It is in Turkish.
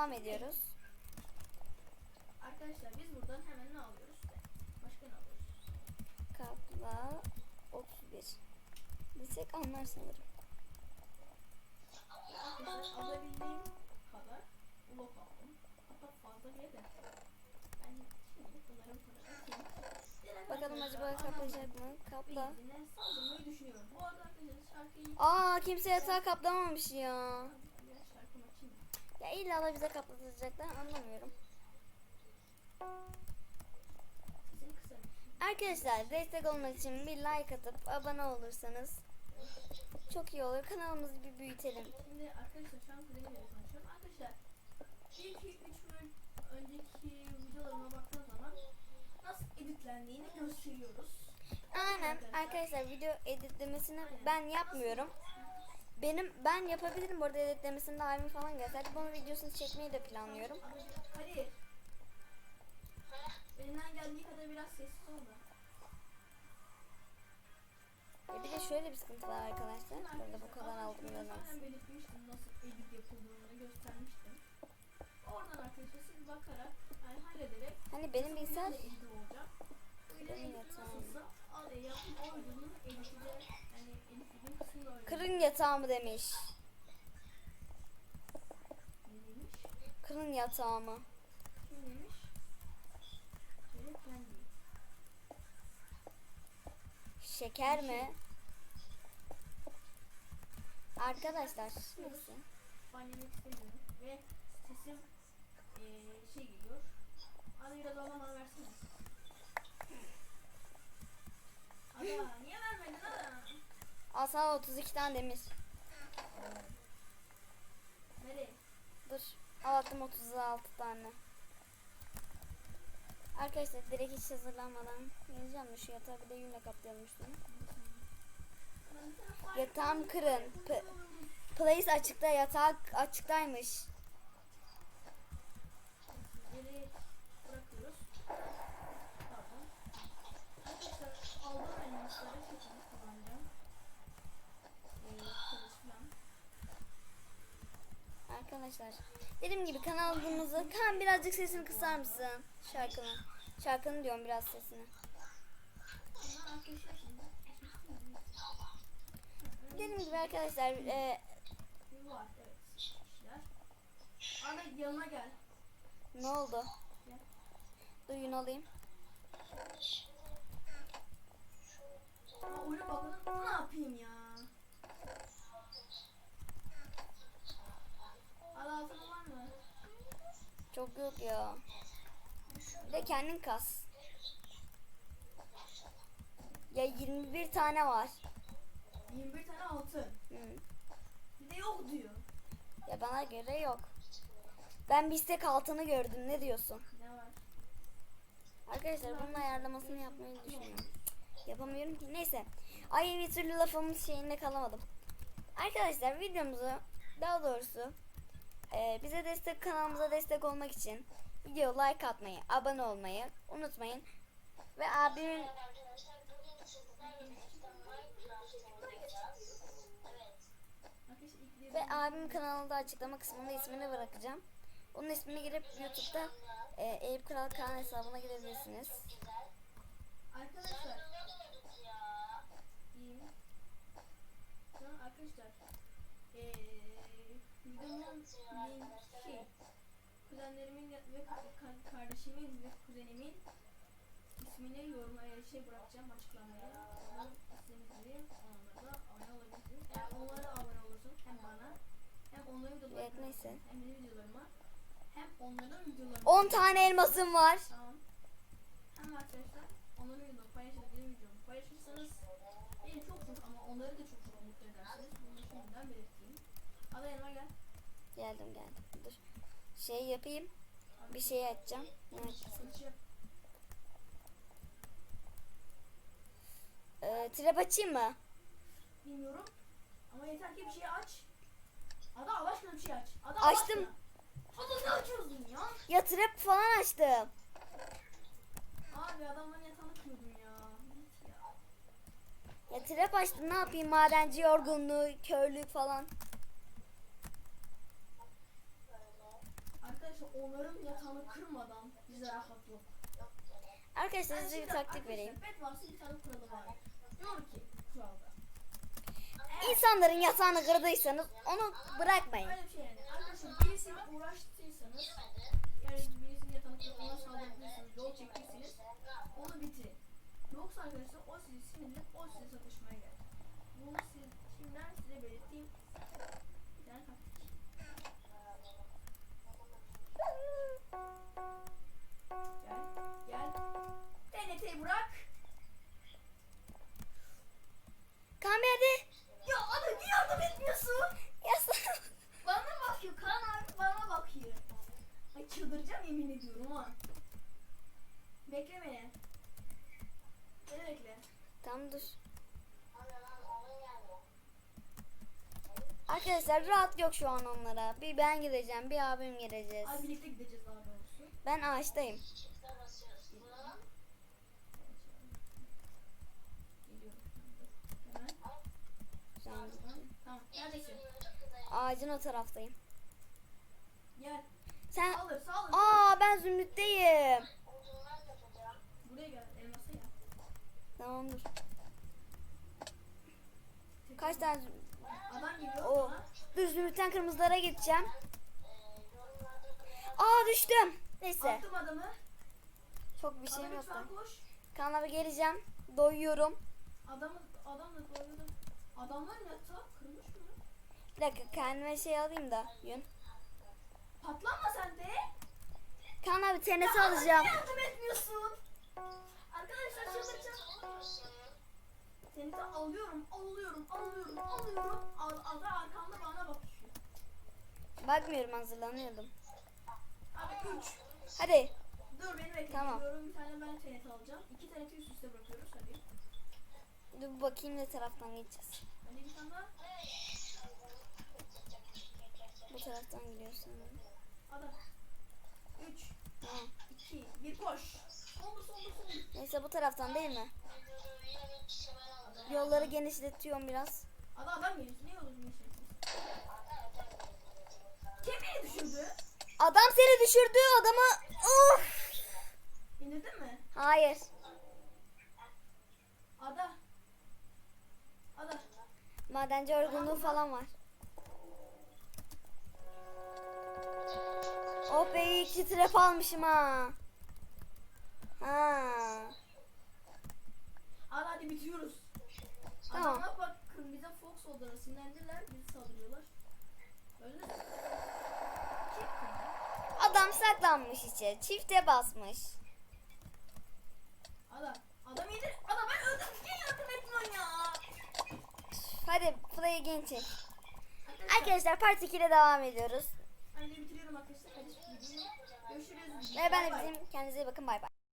devam ediyoruz. Arkadaşlar biz buradan hemen ne alıyoruz? Başka ne alıyoruz? Kapla 31. Desek anlar sanırım. Arkadaşlar alabildiğim kadar blok aldım. Hatta fazla diye de. Ben şimdi bunları bu kadar atayım. Diğer Bakalım acaba kaplayacak mı? Kapla. Aa kimse yatağı kaplamamış ya. Ya illa da bize kaplatacaklar anlamıyorum. Arkadaşlar destek olmak için bir like atıp abone olursanız çok iyi olur. Kanalımızı bir büyütelim. Şimdi arkadaşlar şu an konuşuyorum. Arkadaşlar bir iki üç gün önceki videolarıma baktığım zaman editlendiğini gösteriyoruz. Aynen arkadaşlar video editlemesini ben yapmıyorum. Benim ben yapabilirim bu arada editlemesini de abim falan gösterdi. Bunun videosunu çekmeyi de planlıyorum. Kadir. Elimden geldiği kadar biraz sessiz ol da. E bir de şöyle bir sıkıntı var arkadaşlar. Burada bu kadar aldım zaten belirtmiştim nasıl edit yapıldığını göstermiştim. Oradan arkadaşlar siz bakarak yani hallederek Hani benim bilgisayar kırın yatağımı demiş. Kırın yatağımı. Şeker mi? Arkadaşlar. Banyemek istemiyorum ve sesim şey geliyor. Ona bana versene. Ada niye vermedin ada? Al sana 32 tane demir. Nereye? Dur. Al attım 36 tane. Arkadaşlar direkt hiç hazırlanmadan geleceğim şu yatağı bir de yünle kaplayalım üstünü. Yatağım kırın. P- Place açıkta yatak açıktaymış. Geri bırakıyoruz. Pardon. Arkadaşlar aldığım elmasları şekilde kullanacağım. Eee kılıç falan. Arkadaşlar dediğim gibi kanalımızı kan birazcık sesini kısar mısın? Şarkının. Şarkının diyorum biraz sesini. Dediğim gibi arkadaşlar e. Ahmet yanıma gel. ne oldu? Yün alayım. Oyuna bakalım. Ne yapayım ya? Ada altın var mı? Çok yok ya. Bir de kendin kas. Ya 21 tane var. 21 tane altın. Hı. Bir de yok diyor. Ya bana göre yok. Ben bir istek altını gördüm. Ne diyorsun? Ne var? Arkadaşlar bunun ayarlamasını yapmayı düşünüyorum. Yapamıyorum ki. Neyse. Ay bir türlü lafımın şeyinde kalamadım. Arkadaşlar videomuzu daha doğrusu e, bize destek kanalımıza destek olmak için video like atmayı, abone olmayı unutmayın. Ve abimin ve abim kanalında açıklama kısmında ismini bırakacağım. Onun ismini girip YouTube'da e, Eyüp Kral Kaan hesabına girebilirsiniz. Arkadaşlar. Arkadaşlar. Eee videomun link şey. Kuzenlerimin ve ka- ka- kardeşimin ve kuzenimin ismini yoruma e, şey bırakacağım açıklamaya. Onun ismini onlara da abone olabilirsiniz. Eğer onlara abone olursun hem bana hem onların videolarına Evet, neyse. hem benim videolarıma hem onların videolarına 10 tane elmasım var. Tamam. Hem arkadaşlar onların videomu paylaşıp benim videomu paylaşırsanız beni çok çok ama onları da çok çok mutlu edersiniz. Bunu şimdiden belirteyim. Ada yanıma gel. Geldim geldim. Dur. Şey yapayım. Bir şey açacağım. Ne yap. Ee, trap açayım mı? Bilmiyorum. Ama yeter ki bir şey aç. Ada Allah aşkına bir şey aç. Ada Açtım. Ada ne açıyorsun ya? Ya trap falan açtım. Abi adamların yatağını kırdım ya. Ya trap açtım ne yapayım madenci yorgunluğu, körlük falan. Arkadaşlar onların yatağını kırmadan bize rahat yok. Arkadaşlar size bir taktik vereyim. Bedwars'ın bir tane kuralı var. Diyor ki kuralda. İnsanların yatağını kırdıysanız onu bırakmayın. Öyle bir şey yani. Arkadaşlar birisiyle uğraştıysanız yani birisinin yatağını kırmaya saldırdıysanız, yol çektiyseniz onu bitirin. Yoksa arkadaşlar o sizi sinirlenip o size satışmaya gelir. Bunu siz, şimdiden size belirteyim. Bir tane taktik. Gel, gel. TNT'yi bırak. Kaan Bey hadi. Ya adam niye yardım etmiyorsun? Yaslan. Bana bakıyor. Kaan abi bana bakıyor. Ay çıldıracağım yemin ediyorum ha. Bekle beni. Beni bekle. Tamam dur. Arkadaşlar rahat yok şu an onlara. Bir ben gideceğim, bir abim gireceğiz. Ay birlikte gideceğiz daha doğrusu. Ben ağaçtayım. Tamam. Neredesin? ağacın o taraftayım. Gel. Sen Saldır saldır. Aa ben zümrütteyim. Buraya gel. Elmasa gel. Tamam dur. Kaç tane züm- Adam geliyor Zümrütten kırmızılara geçeceğim. Aa düştüm. Neyse. Attım adamı. Çok bir Adam şeyim yok. Kaan abi geleceğim. Doyuyorum. Adamı, adamla koyuyordum. Adamlar yatağı kırmış mı? Bir dakika kendime şey alayım da yün. Patlanma sen de. Kaan abi TNT Ya alacağım. niye yardım etmiyorsun? Arkadaşlar çıldıracağım. Seni de alıyorum, alıyorum, alıyorum, alıyorum. Al, ada arkamda bana bakıyor. Bakmıyorum hazırlanıyordum. Abi 3. Hadi. Dur beni bekle. Tamam. Bir tane ben TNT alacağım. İki TNT üst üste bırakıyoruz hadi. Dur bakayım ne taraftan geçeceğiz. Hadi bir tane daha. Bu taraftan gidiyor sanırım. Ada. 3, Tamam. 2, 1 koş. Soldu soldu soldu. Neyse bu taraftan değil mi? Yolları genişletiyorum biraz. Ada adam geliyor. Ne ne şey. Kim beni düşürdü? Adam seni düşürdü adamı. Of. İndirdin mi? Hayır. Ada. Ada. Madenci yorgunluğu falan var. Oh be iyi ki trap almışım ha. Ha. Hadi hadi bitiyoruz. Tamam. Adamlar bakın bize Fox oldular. Sinirlendiler. Bizi saldırıyorlar. Öyle mi? Adam saklanmış içe. Çifte basmış. Adam. Adam iyidir. Adam ben öldüm. Niye yardım etmiyorsun ya? Hadi play again çek. Arkadaşlar. Part 2 ile devam ediyoruz. Ben de bitiriyorum arkadaşlar. Hadi görüşürüz. Ve ben de bizim kendinize iyi bakın bay bay.